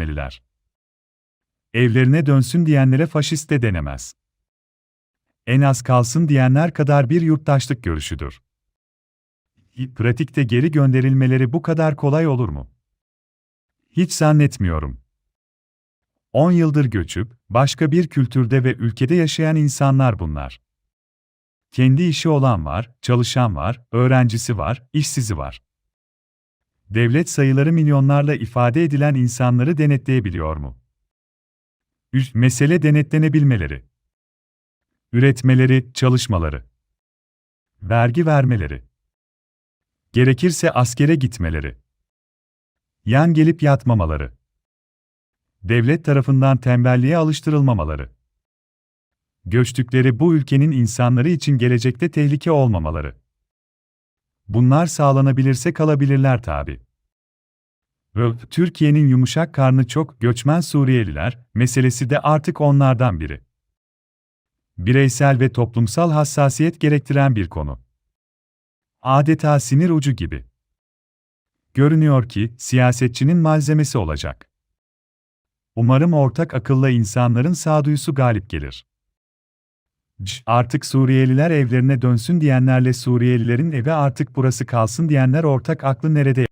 etmeliler. Evlerine dönsün diyenlere faşist de denemez. En az kalsın diyenler kadar bir yurttaşlık görüşüdür. Pratikte geri gönderilmeleri bu kadar kolay olur mu? Hiç zannetmiyorum. 10 yıldır göçüp, başka bir kültürde ve ülkede yaşayan insanlar bunlar. Kendi işi olan var, çalışan var, öğrencisi var, işsizi var. Devlet sayıları milyonlarla ifade edilen insanları denetleyebiliyor mu? Üç, mesele denetlenebilmeleri. Üretmeleri, çalışmaları. Vergi vermeleri. Gerekirse askere gitmeleri. Yan gelip yatmamaları. Devlet tarafından tembelliğe alıştırılmamaları. Göçtükleri bu ülkenin insanları için gelecekte tehlike olmamaları. Bunlar sağlanabilirse kalabilirler tabi. Türkiye'nin yumuşak karnı çok göçmen Suriyeliler meselesi de artık onlardan biri. Bireysel ve toplumsal hassasiyet gerektiren bir konu. Adeta sinir ucu gibi. Görünüyor ki siyasetçinin malzemesi olacak. Umarım ortak akılla insanların sağduyusu galip gelir. Artık Suriyeliler evlerine dönsün diyenlerle Suriyelilerin evi artık burası kalsın diyenler ortak aklı nerede